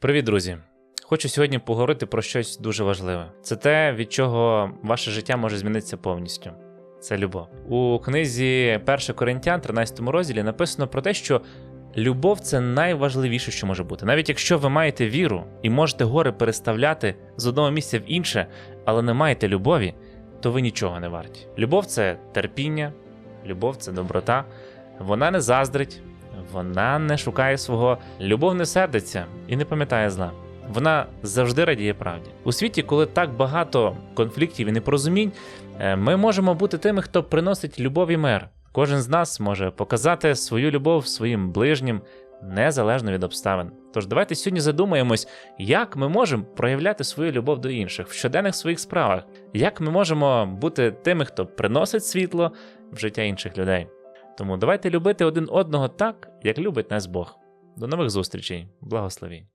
Привіт, друзі! Хочу сьогодні поговорити про щось дуже важливе. Це те, від чого ваше життя може змінитися повністю. Це любов. У книзі 1 Коринтян, 13 розділі, написано про те, що любов це найважливіше, що може бути. Навіть якщо ви маєте віру і можете гори переставляти з одного місця в інше, але не маєте любові, то ви нічого не варті. Любов це терпіння, любов це доброта. Вона не заздрить, вона не шукає свого, любов не сердиться і не пам'ятає зла. Вона завжди радіє правді. У світі, коли так багато конфліктів і непорозумінь, е, ми можемо бути тими, хто приносить любов і мир. Кожен з нас може показати свою любов своїм ближнім незалежно від обставин. Тож давайте сьогодні задумаємось, як ми можемо проявляти свою любов до інших в щоденних своїх справах, як ми можемо бути тими, хто приносить світло в життя інших людей. Тому давайте любити один одного так, як любить нас Бог. До нових зустрічей. Благословінь.